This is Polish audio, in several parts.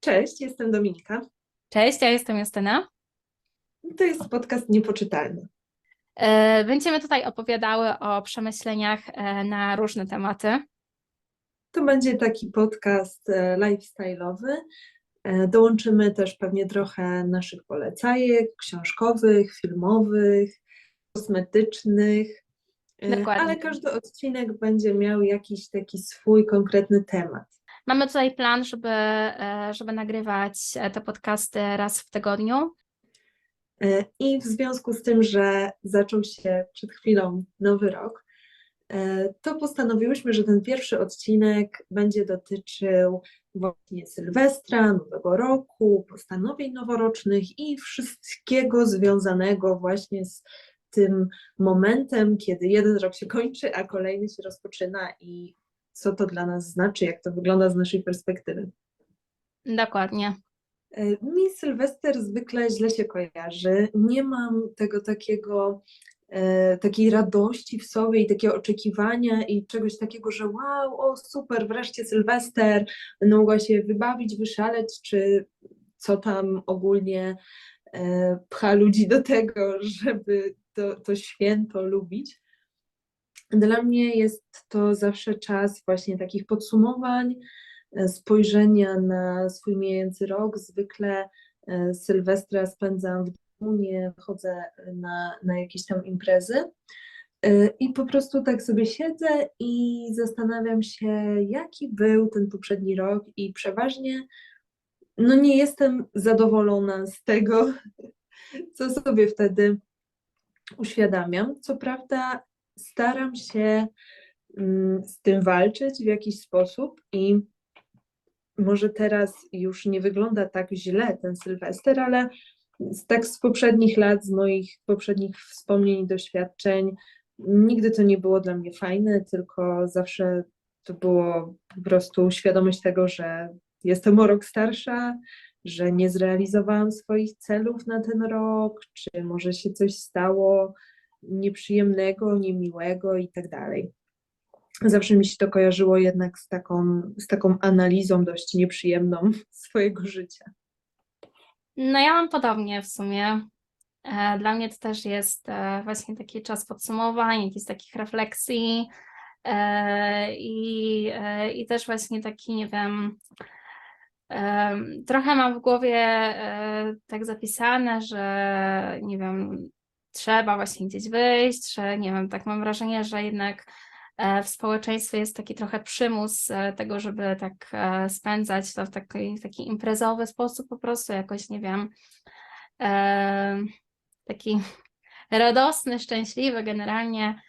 Cześć, jestem Dominika. Cześć, ja jestem Justyna. To jest podcast Niepoczytalny. E, Będziemy tutaj opowiadały o przemyśleniach e, na różne tematy. To będzie taki podcast e, lifestyle'owy. Dołączymy też pewnie trochę naszych polecajek książkowych, filmowych, kosmetycznych, Dokładnie. ale każdy odcinek będzie miał jakiś taki swój konkretny temat. Mamy tutaj plan, żeby, e, żeby nagrywać e, te podcasty raz w tygodniu. E, I w związku z tym, że zaczął się przed chwilą nowy rok, to postanowiłyśmy, że ten pierwszy odcinek będzie dotyczył właśnie Sylwestra, Nowego Roku, postanowień noworocznych i wszystkiego związanego właśnie z tym momentem, kiedy jeden rok się kończy, a kolejny się rozpoczyna i co to dla nas znaczy, jak to wygląda z naszej perspektywy. Dokładnie. E, Mi Sylwester zwykle źle się kojarzy. Nie mam tego takiego, e, takiej radości w sobie i takiego oczekiwania i czegoś takiego, że wow, o super, wreszcie Sylwester, będę mogła się wybawić, wyszaleć, czy co tam ogólnie e, pcha ludzi do tego, żeby to, to święto lubić. Dla mnie jest to zawsze czas właśnie takich podsumowań, e, spojrzenia na swój mijający rok. Zwykle e, Sylwestra spędzam w domu, nie chodzę na, na jakieś tam imprezy. E, I po prostu tak sobie siedzę i zastanawiam się, jaki był ten poprzedni rok, i przeważnie no nie jestem zadowolona z tego, co sobie wtedy uświadamiam. Co prawda, staram się mm, z tym walczyć w jakiś sposób i może teraz już nie wygląda tak źle ten Sylwester, ale tak z poprzednich lat, z moich poprzednich wspomnień doświadczeń, nigdy to nie było dla mnie fajne, tylko zawsze to było po prostu świadomość tego, że jestem o rok starsza, że nie zrealizowałam swoich celów na ten rok, czy może się coś stało nieprzyjemnego, niemiłego i tak dalej. Zawsze mi się to kojarzyło jednak z taką, z taką analizą dość nieprzyjemną swojego życia. No ja mam podobnie w sumie. E, Dla mnie to też jest e, właśnie taki czas podsumowań, jakichś takich refleksji e, i, i też właśnie taki, nie wiem, em, trochę mam w głowie tak zapisane, że nie wiem, trzeba właśnie gdzieś wyjść, że nie wiem, tak mam wrażenie, że jednak e, w społeczeństwie jest taki trochę przymus e, tego, żeby tak e, spędzać to w taki, taki imprezowy sposób po prostu, jakoś nie wiem, taki radosny, szczęśliwy generalnie.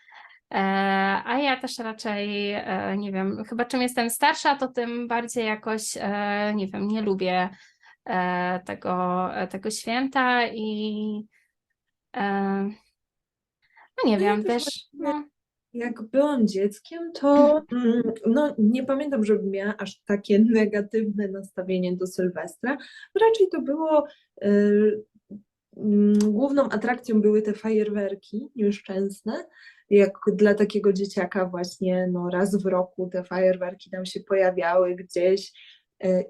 A ja też raczej, nie wiem, chyba czym jestem starsza, to tym bardziej jakoś, nie wiem, nie lubię tego, tego święta i e, no nie No ja wiem, też też, no, Jak byłam dzieckiem, to mm, no, nie pamiętam, żebym miała aż takie negatywne nastawienie do Sylwestra. Raczej to było, y, mm, główną atrakcją były te fajerwerki nieszczęsne. Jak dla takiego dzieciaka właśnie no, raz w roku te fajerwerki tam się pojawiały gdzieś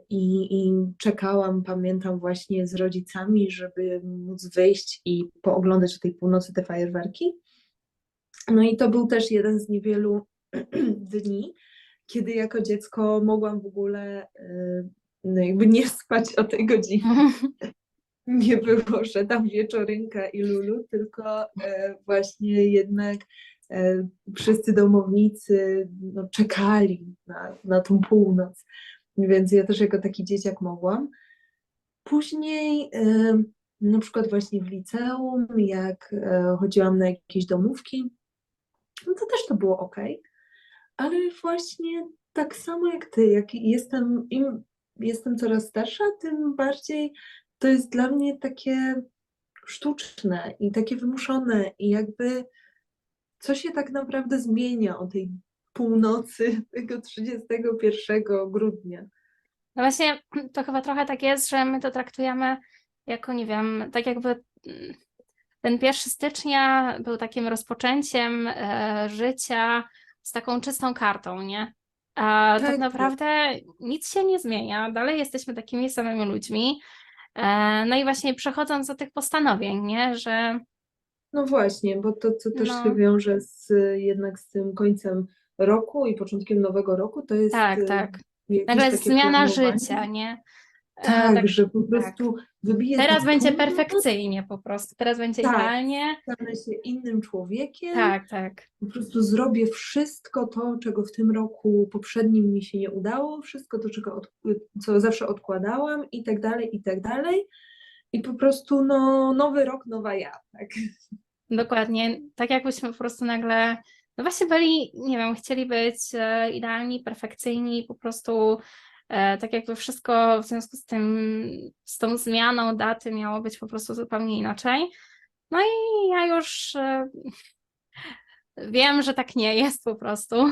i, i czekałam, pamiętam właśnie z rodzicami, żeby móc wyjść i pooglądać o tej północy te fajerwerki. No i to był też jeden z niewielu dni, kiedy jako dziecko mogłam w ogóle y, no jakby nie spać o tej godzinie. Nie było, że tam wieczorynka i lulu, tylko e, właśnie jednak e, wszyscy domownicy no, czekali na, na tą północ. Więc ja też jako taki dzieciak mogłam. Później na przykład właśnie w liceum, jak e, chodziłam na jakieś domówki, no to też to było ok, ale właśnie tak samo jak ty, jak jestem, im jestem coraz starsza, tym bardziej to jest dla mnie takie sztuczne i takie wymuszone i jakby co się tak naprawdę zmienia o tej północy tego 31 grudnia. No właśnie, to chyba trochę tak jest, że my to traktujemy jako, nie wiem, tak jakby mm, ten 1 stycznia był takim rozpoczęciem e, życia z taką czystą kartą, nie? A tak Tak, naprawdę nic się nie zmienia, dalej jesteśmy takimi samymi ludźmi. E, No i właśnie przechodząc do tych postanowień, nie, że No właśnie, bo to, co też się no wiąże z, jednak z tym końcem roku i początkiem nowego roku, to jest tak, y, tak. Nagle zmiana życia, nie? E, Tak, Tak, że po tak. prostu wybiję Teraz będzie perfekcyjnie po prostu, teraz będzie Tak. idealnie. stanę się innym człowiekiem, Tak, tak. po prostu zrobię wszystko to, czego w tym roku poprzednim mi się nie udało, wszystko to, czego od, co zawsze odkładałam i tak dalej, i tak dalej. I po prostu no, nowy rok, nowa ja, tak. Dokładnie, tak jakbyśmy po prostu nagle, no właśnie byli, nie wiem, chcieli być e, idealni, perfekcyjni, po prostu e, tak jakby wszystko w związku z tym, z tą zmianą daty miało być po prostu zupełnie inaczej. No i ja już e, wiem, że tak nie jest po prostu.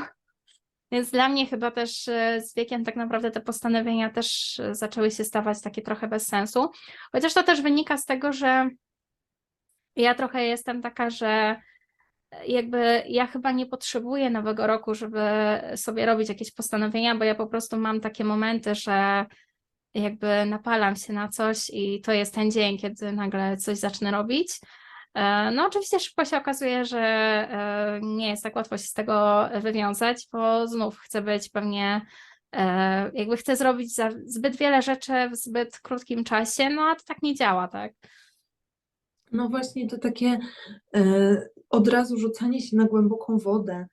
Więc dla mnie chyba też z wiekiem tak naprawdę te postanowienia też zaczęły się stawać takie trochę bez sensu. Chociaż to też wynika z tego, że ja trochę jestem taka, że jakby ja chyba nie potrzebuję nowego roku, żeby sobie robić jakieś postanowienia, bo ja po prostu mam takie momenty, że jakby napalam się na coś i to jest ten dzień, kiedy nagle coś zacznę robić. E, No, oczywiście szybko się okazuje, że e, nie jest tak łatwo się z tego wywiązać, bo znów chcę być pewnie, e, jakby chcę zrobić zbyt wiele rzeczy w zbyt krótkim czasie, no a to tak nie działa, tak? No właśnie to takie e, od razu rzucanie się na głęboką wodę.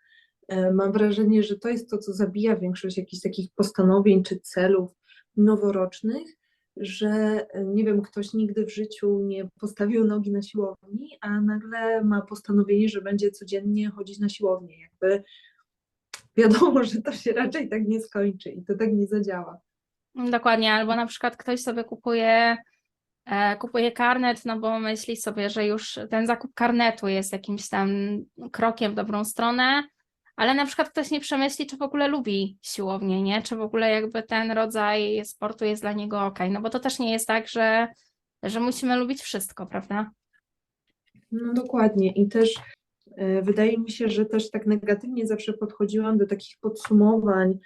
E, mam wrażenie, że to jest to, co zabija większość jakichś takich postanowień czy celów noworocznych, że e, nie wiem, ktoś nigdy w życiu nie postawił nogi na siłowni, a nagle ma postanowienie, że będzie codziennie chodzić na siłownię. Jakby wiadomo, że to się raczej tak nie skończy i to tak nie zadziała. Dokładnie, albo na przykład ktoś sobie kupuje, kupuje karnet, no bo myśli sobie, że już ten zakup karnetu jest jakimś tam krokiem w dobrą stronę, ale na przykład ktoś nie przemyśli, czy w ogóle lubi siłownię, nie? Czy w ogóle jakby ten rodzaj sportu jest dla niego ok. No bo to też nie jest tak, że, że musimy lubić wszystko, prawda? No dokładnie. I też e, wydaje mi się, że też tak negatywnie zawsze podchodziłam do takich podsumowań e,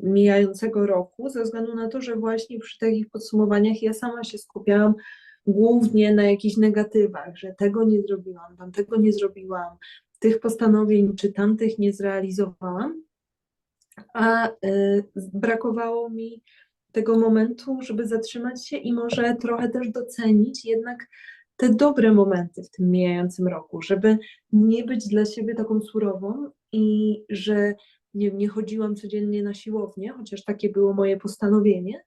mijającego roku, ze względu na to, że właśnie przy takich podsumowaniach ja sama się skupiałam głównie na jakichś negatywach, że tego nie zrobiłam, tamtego nie zrobiłam, tych postanowień czy tamtych nie zrealizowałam, a e, brakowało mi tego momentu, żeby zatrzymać się i może trochę też docenić jednak te dobre momenty w tym mijającym roku, żeby nie być dla siebie taką surową i że nie, nie chodziłam codziennie na siłownię, chociaż takie było moje postanowienie,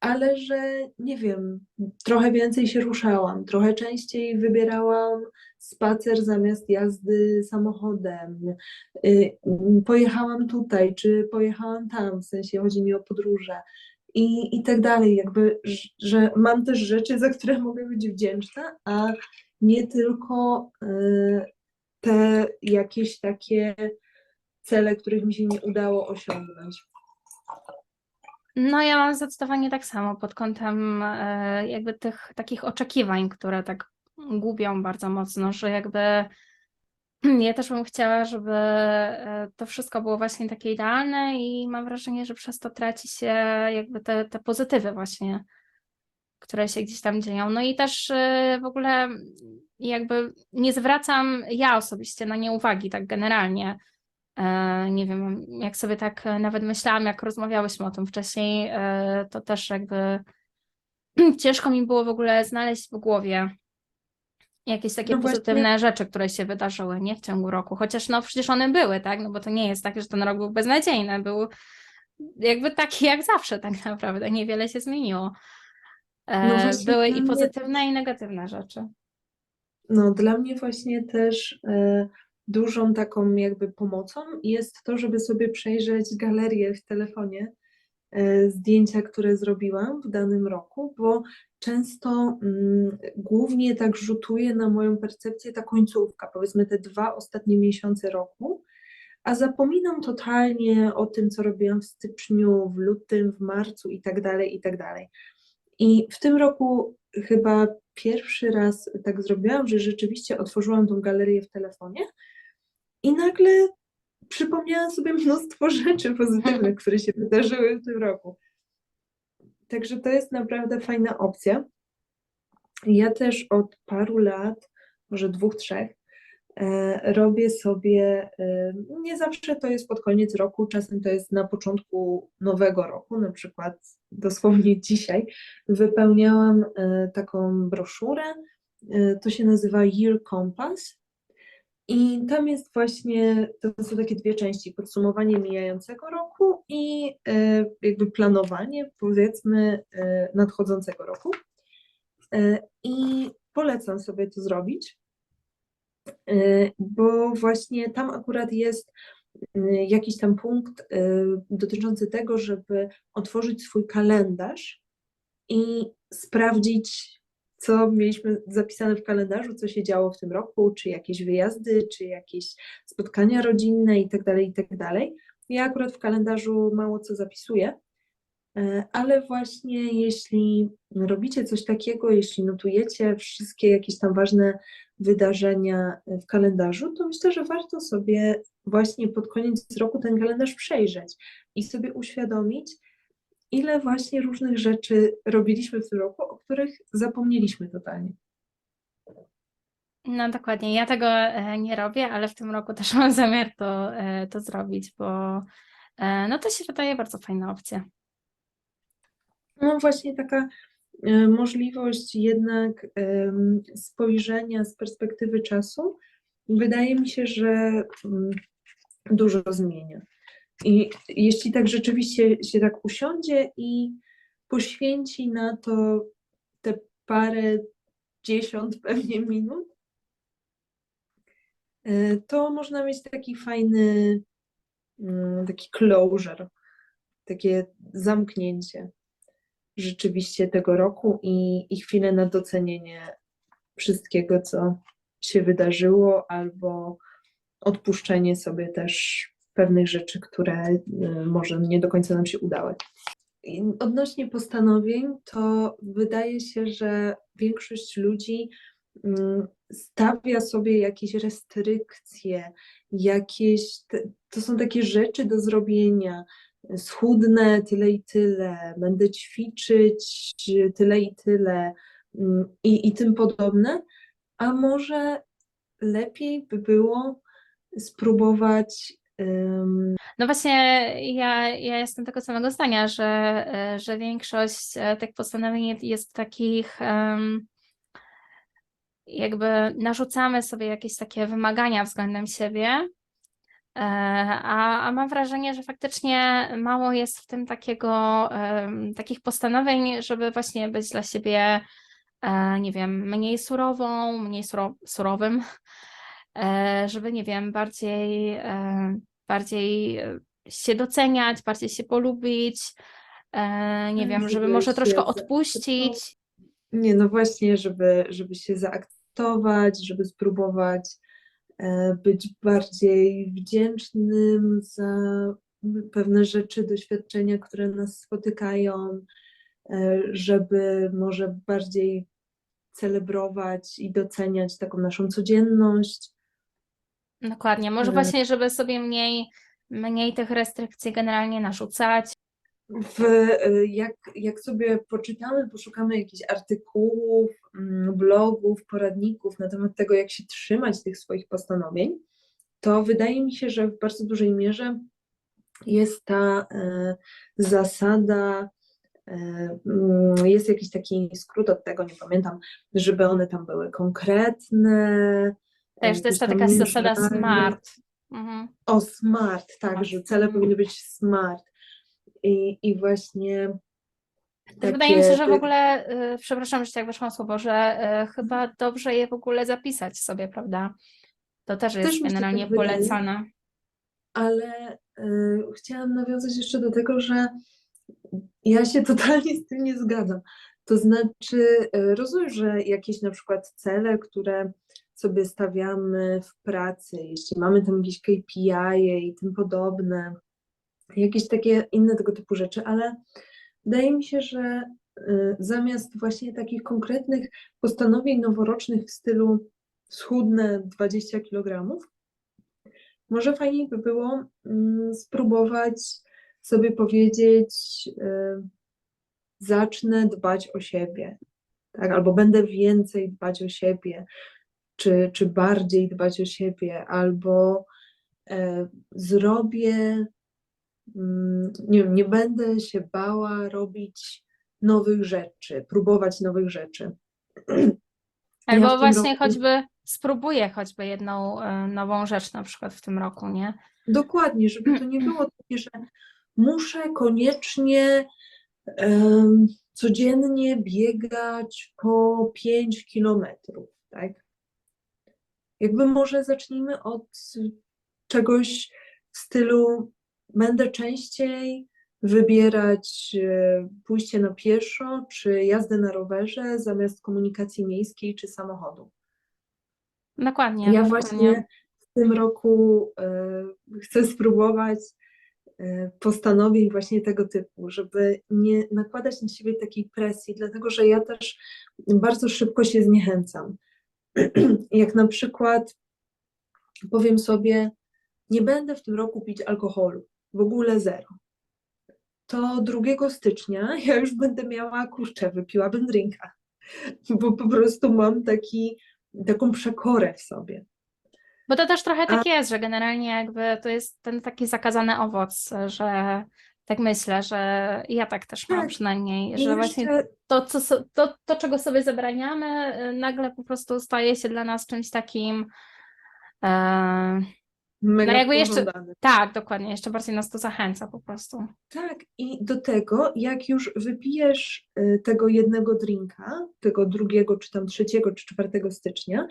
ale że nie wiem, trochę więcej się ruszałam, trochę częściej wybierałam spacer zamiast jazdy samochodem. Y, mm, Pojechałam tutaj, czy pojechałam tam, w sensie chodzi mi o podróże i, i tak dalej. Jakby, że mam też rzeczy, za które mogę być wdzięczna, a nie tylko y, te jakieś takie cele, których mi się nie udało osiągnąć. No ja mam zdecydowanie tak samo pod kątem e, jakby tych takich oczekiwań, które tak gubią bardzo mocno, że jakby ja też bym chciała, żeby e, to wszystko było właśnie takie idealne i mam wrażenie, że przez to traci się jakby te, te pozytywy właśnie, które się gdzieś tam dzieją. No i też e, w ogóle jakby nie zwracam ja osobiście na nie uwagi tak generalnie. E, Nie wiem, jak sobie tak e, nawet myślałam, jak rozmawiałyśmy o tym wcześniej, e, to też jakby ciężko mi było w ogóle znaleźć w głowie jakieś takie No właśnie. pozytywne rzeczy, które się wydarzyły, nie w ciągu roku, chociaż no przecież one były, tak, no bo to nie jest tak, że ten rok był beznadziejny, był jakby taki jak zawsze tak naprawdę, niewiele się zmieniło. No właśnie Były i mnie pozytywne i negatywne rzeczy. No, dla mnie właśnie też dużą taką jakby pomocą jest to, żeby sobie przejrzeć galerię w telefonie, e, zdjęcia, które zrobiłam w danym roku, bo często mm, głównie tak rzutuje na moją percepcję ta końcówka, powiedzmy te dwa ostatnie miesiące roku, a zapominam totalnie o tym, co robiłam w styczniu, w lutym, w marcu i tak dalej, i tak dalej. I w tym roku chyba pierwszy raz tak zrobiłam, że rzeczywiście otworzyłam tą galerię w telefonie i nagle przypomniałam sobie mnóstwo rzeczy pozytywnych, które się wydarzyły w tym roku. Także to jest naprawdę fajna opcja. Ja też od paru lat, może dwóch, trzech, e, robię sobie, e, nie zawsze to jest pod koniec roku, czasem to jest na początku nowego roku, na przykład dosłownie dzisiaj wypełniałam e, taką broszurę, to się nazywa Year Compass i tam jest właśnie, to są takie dwie części, podsumowanie mijającego roku i e, jakby planowanie, powiedzmy, e, nadchodzącego roku. E, I polecam sobie to zrobić, bo właśnie tam akurat jest jakiś tam punkt dotyczący tego, żeby otworzyć swój kalendarz i sprawdzić, co mieliśmy zapisane w kalendarzu, co się działo w tym roku, czy jakieś wyjazdy, czy jakieś spotkania rodzinne i tak dalej, i tak. Ja akurat w kalendarzu mało co zapisuję, e, ale właśnie jeśli robicie coś takiego, jeśli notujecie wszystkie jakieś tam ważne wydarzenia w kalendarzu, to myślę, że warto sobie właśnie pod koniec roku ten kalendarz przejrzeć i sobie uświadomić, ile właśnie różnych rzeczy robiliśmy w tym roku, o których zapomnieliśmy totalnie. No dokładnie, ja tego e, nie robię, ale w tym roku też mam zamiar to, e, to zrobić, bo e, no to się wydaje bardzo fajna opcja. No właśnie taka możliwość jednak spojrzenia z perspektywy czasu, wydaje mi się, że mm, dużo zmienia. I jeśli tak rzeczywiście się tak usiądzie i poświęci na to te parę dziesiąt pewnie minut, e, to można mieć taki fajny, mm, taki closure, takie zamknięcie rzeczywiście tego roku i, i chwilę na docenienie wszystkiego, co się wydarzyło, albo odpuszczenie sobie też pewnych rzeczy, które y, może nie do końca nam się udały. Odnośnie postanowień, to wydaje się, że większość ludzi mm, stawia sobie jakieś restrykcje, jakieś, to są takie rzeczy do zrobienia, schudnę tyle i tyle, będę ćwiczyć tyle i tyle mm, i, i tym podobne, a może lepiej by było spróbować No właśnie, ja, ja jestem tego samego zdania, że, e, że większość e, tych postanowień jest takich, jakby narzucamy sobie jakieś takie wymagania względem siebie, e, a, a mam wrażenie, że faktycznie mało jest w tym takiego, takich postanowień, żeby właśnie być dla siebie, nie wiem, mniej surową, mniej suro, surowym, żeby, nie wiem, bardziej, e, bardziej e, się doceniać, bardziej się polubić, e, nie wiem, żeby może troszkę odpuścić. Nie, no właśnie, żeby, żeby się zaakceptować, żeby spróbować e, być bardziej wdzięcznym za pewne rzeczy, doświadczenia, które nas spotykają, e, żeby może bardziej celebrować i doceniać taką naszą codzienność. Dokładnie, może E, właśnie, żeby sobie mniej, mniej tych restrykcji generalnie narzucać. W, jak, jak sobie poczytamy, poszukamy jakichś artykułów, mm, blogów, poradników na temat tego, jak się trzymać tych swoich postanowień, to wydaje mi się, że w bardzo dużej mierze jest ta e, zasada, e, mm, jest jakiś taki skrót od tego, nie pamiętam, żeby one tam były konkretne. Też to jest ta taka zasada. SMART. Mhm. O, smart, tak, że cele Mhm. powinny być smart. I, i właśnie Też wydaje mi się, takie- że w ogóle, y, przepraszam, że tak weszłam słowo, że y, chyba dobrze je w ogóle zapisać sobie, prawda? To też jest tak generalnie wydaje. polecane. ale y, chciałam nawiązać jeszcze do tego, że ja się totalnie z tym nie zgadzam. To znaczy, rozumiem, że jakieś na przykład cele, które sobie stawiamy w pracy, jeśli mamy tam jakieś KPI i tym podobne, jakieś takie inne tego typu rzeczy, ale wydaje mi się, że y, zamiast właśnie takich konkretnych postanowień noworocznych w stylu schudnę 20 kg, może fajniej by było mm, spróbować sobie powiedzieć, y, zacznę dbać o siebie, tak? Albo będę więcej dbać o siebie, czy, czy bardziej dbać o siebie, albo e, zrobię, mm, nie nie będę się bała robić nowych rzeczy, próbować nowych rzeczy. Albo tym właśnie roku- choćby spróbuję choćby jedną e, nową rzecz na przykład w tym roku, nie? Dokładnie, żeby to nie było takie, że muszę koniecznie codziennie biegać po 5 kilometrów, tak? Jakby może zacznijmy od czegoś w stylu będę częściej wybierać e, pójście na pieszo czy jazdę na rowerze zamiast komunikacji miejskiej czy samochodu. Dokładnie, Ja dokładnie. właśnie w tym roku e, chcę spróbować e, postanowień właśnie tego typu, żeby nie nakładać na siebie takiej presji, dlatego że ja też bardzo szybko się zniechęcam. Jak na przykład powiem sobie, nie będę w tym roku pić alkoholu, w ogóle zero. To 2 stycznia ja już będę miała, kurczę, wypiłabym drinka, bo po prostu mam taki, taką przekorę w sobie. Bo to też trochę A- tak jest, że generalnie jakby to jest ten taki zakazany owoc, że tak myślę, że ja tak też mam Tak. przynajmniej, I że właśnie jeszcze to, co, to, to, czego sobie zabraniamy, y, nagle po prostu staje się dla nas czymś takim. E, mega no jakby jeszcze- tak, dokładnie, jeszcze bardziej nas to zachęca po prostu. Tak, i do tego, jak już wypijesz y, tego jednego drinka, tego drugiego, czy tam trzeciego, czy czwartego stycznia,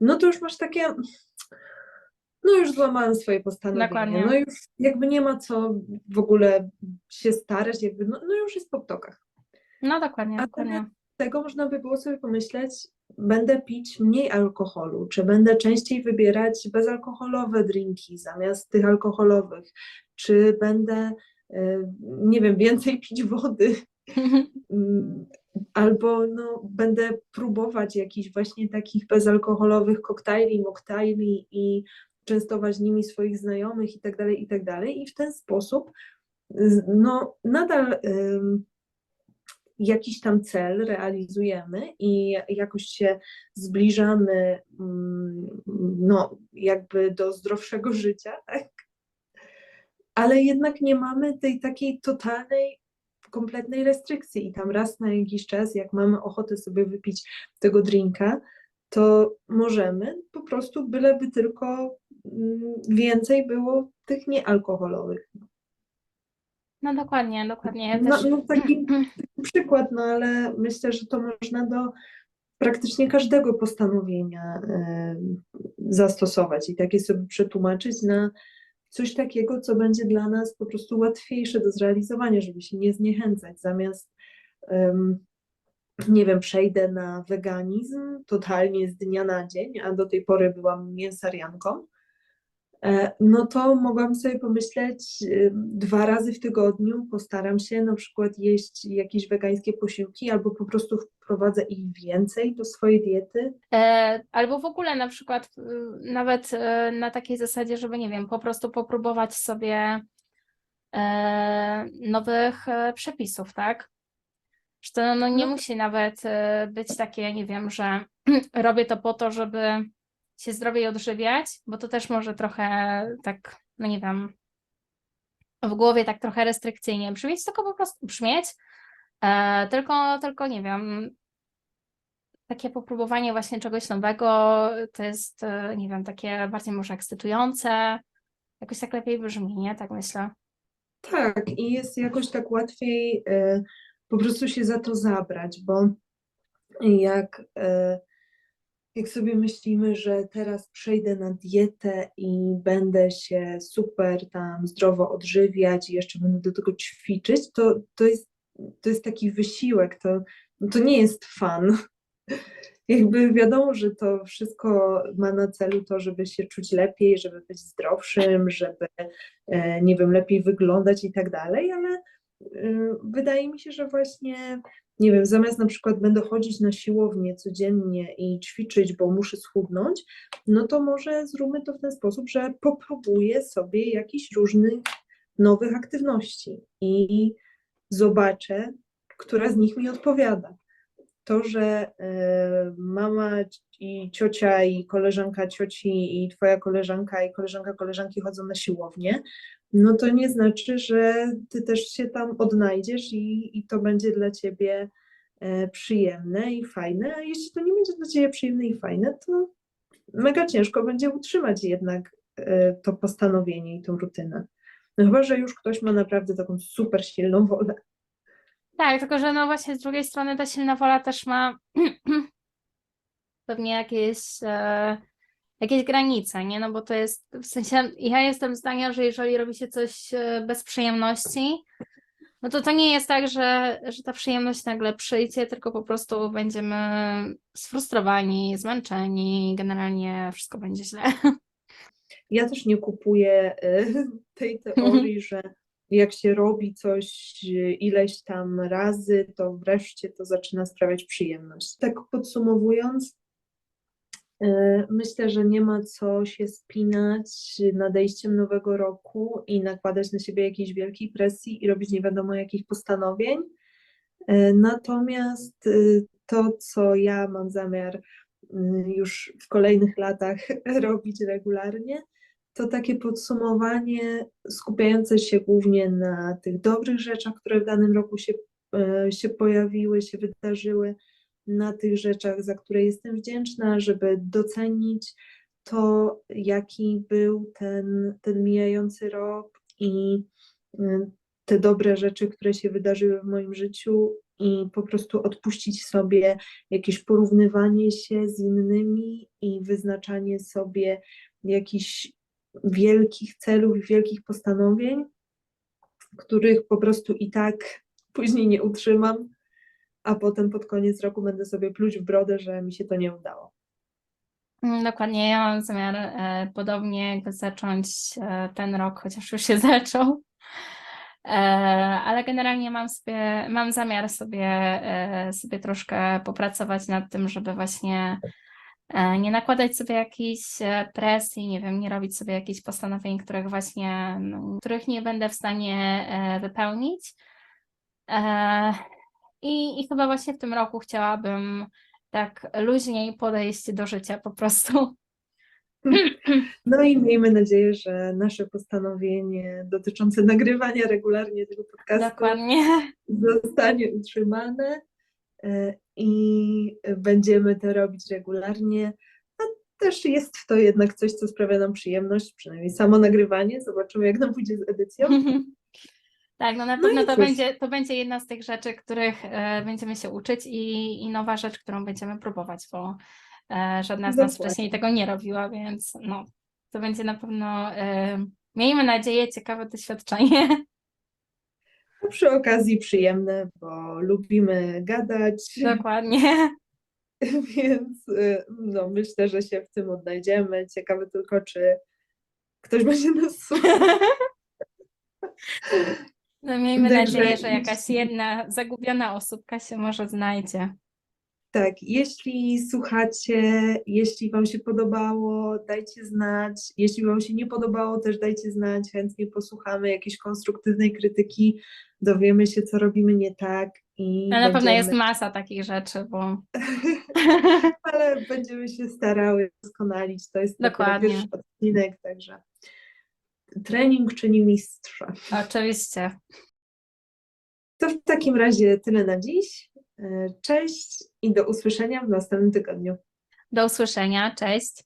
no to już masz takie, no już złamałem swoje postanowienie, Dokładnie. no już jakby nie ma co w ogóle się starać, jakby, no, no już jest po ptokach. No dokładnie, A dokładnie. tego można by było sobie pomyśleć, będę pić mniej alkoholu, czy będę częściej wybierać bezalkoholowe drinki zamiast tych alkoholowych, czy będę, e, nie wiem, więcej pić wody, albo no, będę próbować jakichś właśnie takich bezalkoholowych koktajli, moktajli i częstować nimi swoich znajomych i tak dalej, i tak dalej. I w ten sposób no, nadal ym, jakiś tam cel realizujemy i jakoś się zbliżamy mm, no, jakby do zdrowszego życia, tak? Ale jednak nie mamy tej takiej totalnej, kompletnej restrykcji i tam raz na jakiś czas, jak mamy ochotę sobie wypić tego drinka, to możemy po prostu, byleby tylko mm, więcej było tych niealkoholowych. No dokładnie, dokładnie. Ja No, też... no taki przykład, no ale myślę, że to można do praktycznie każdego postanowienia em, zastosować i takie sobie przetłumaczyć na coś takiego, co będzie dla nas po prostu łatwiejsze do zrealizowania, żeby się nie zniechęcać, zamiast nie wiem, przejdę na weganizm totalnie z dnia na dzień, a do tej pory byłam mięsarianką, e, no to mogłam sobie pomyśleć, y, dwa razy w tygodniu postaram się na przykład jeść jakieś wegańskie posiłki, albo po prostu wprowadzę ich więcej do swojej diety. E, Albo w ogóle na przykład y, nawet e, na takiej zasadzie, żeby nie wiem, po prostu popróbować sobie e, nowych przepisów, tak? Że to no, nie No. musi nawet e, być takie, nie wiem, że robię to po to, żeby się zdrowiej odżywiać, bo to też może trochę tak, no nie wiem, w głowie tak trochę restrykcyjnie brzmieć, tylko po prostu brzmieć, e, tylko, tylko nie wiem, takie popróbowanie właśnie czegoś nowego to jest, e, nie wiem, takie bardziej może ekscytujące, jakoś tak lepiej brzmi, nie? Tak myślę. Tak, i jest jakoś tak łatwiej e, po prostu się za to zabrać, bo jak, e, jak sobie myślimy, że teraz przejdę na dietę i będę się super tam zdrowo odżywiać i jeszcze będę do tego ćwiczyć, to, to, jest, to jest taki wysiłek, to, no to nie jest fan. Jakby wiadomo, że to wszystko ma na celu to, żeby się czuć lepiej, żeby być zdrowszym, żeby, e, nie wiem, lepiej wyglądać i tak dalej, ale wydaje mi się, że właśnie, nie wiem, zamiast na przykład będę chodzić na siłownię codziennie i ćwiczyć, bo muszę schudnąć, no to może zróbmy to w ten sposób, że popróbuję sobie jakichś różnych nowych aktywności i zobaczę, która z nich mi odpowiada. To, że e, mama i ciocia i koleżanka cioci i twoja koleżanka i koleżanka koleżanki chodzą na siłownię, no to nie znaczy, że ty też się tam odnajdziesz i, i to będzie dla ciebie e, przyjemne i fajne, a jeśli to nie będzie dla ciebie przyjemne i fajne, to mega ciężko będzie utrzymać jednak e, to postanowienie i tą rutynę. No chyba, że już ktoś ma naprawdę taką super silną wolę. Tak, tylko że no właśnie z drugiej strony ta silna wola też ma pewnie jakieś, e, jakieś granice, nie? No bo to jest, w sensie ja jestem zdania, że jeżeli robi się coś e, bez przyjemności, no to to nie jest tak, że, że ta przyjemność nagle przyjdzie, tylko po prostu będziemy sfrustrowani, zmęczeni, generalnie wszystko będzie źle. Ja też nie kupuję e, tej teorii, że jak się robi coś e, ileś tam razy, to wreszcie to zaczyna sprawiać przyjemność. Tak podsumowując, myślę, że nie ma co się spinać nadejściem nowego roku i nakładać na siebie jakiejś wielkiej presji i robić nie wiadomo jakich postanowień. E, Natomiast e, to, co ja mam zamiar mm, już w kolejnych latach robić regularnie, to takie podsumowanie skupiające się głównie na tych dobrych rzeczach, które w danym roku się, e, się pojawiły, się wydarzyły, na tych rzeczach, za które jestem wdzięczna, żeby docenić to, jaki był ten, ten mijający rok i y, te dobre rzeczy, które się wydarzyły w moim życiu i po prostu odpuścić sobie jakieś porównywanie się z innymi i wyznaczanie sobie jakichś wielkich celów, wielkich postanowień, których po prostu i tak później nie utrzymam, a potem pod koniec roku będę sobie pluć w brodę, że mi się to nie udało. Mm, Dokładnie, ja mam zamiar e, podobnie zacząć e, ten rok, chociaż już się zaczął. E, ale generalnie mam sobie, mam zamiar sobie, e, sobie troszkę popracować nad tym, żeby właśnie e, nie nakładać sobie jakiejś e, presji, nie wiem, nie robić sobie jakichś postanowień, których właśnie, no, których nie będę w stanie e, wypełnić. E, I, I chyba właśnie w tym roku chciałabym tak luźniej podejść do życia po prostu. No i miejmy nadzieję, że nasze postanowienie dotyczące nagrywania regularnie tego podcastu Dokładnie. zostanie utrzymane e, i będziemy to robić regularnie. A też jest to jednak coś, co sprawia nam przyjemność, przynajmniej samo nagrywanie. Zobaczymy, jak nam pójdzie z edycją. Tak, no na No pewno to będzie, to będzie jedna z tych rzeczy, których e, będziemy się uczyć i, i nowa rzecz, którą będziemy próbować, bo e, żadna z nas Dokładnie. wcześniej tego nie robiła, więc no, to będzie na pewno, e, miejmy nadzieję, ciekawe doświadczenie. A przy okazji przyjemne, bo lubimy gadać, Dokładnie. więc y, no, myślę, że się w tym odnajdziemy. Ciekawe tylko, czy ktoś będzie nas słuchał. No, miejmy Także nadzieję, że jakaś jedna zagubiona osóbka się może znajdzie. Tak, jeśli słuchacie, jeśli Wam się podobało, dajcie znać. Jeśli Wam się nie podobało, też dajcie znać. Chętnie posłuchamy jakiejś konstruktywnej krytyki, dowiemy się, co robimy nie tak i No, na pewno jest będziemy, masa takich rzeczy, bo ale będziemy się starały doskonalić. To jest Dokładnie. pierwszy odcinek, także trening czyni mistrza. oczywiście. To w takim razie tyle na dziś. E, Cześć i do usłyszenia w następnym tygodniu. Do usłyszenia, cześć.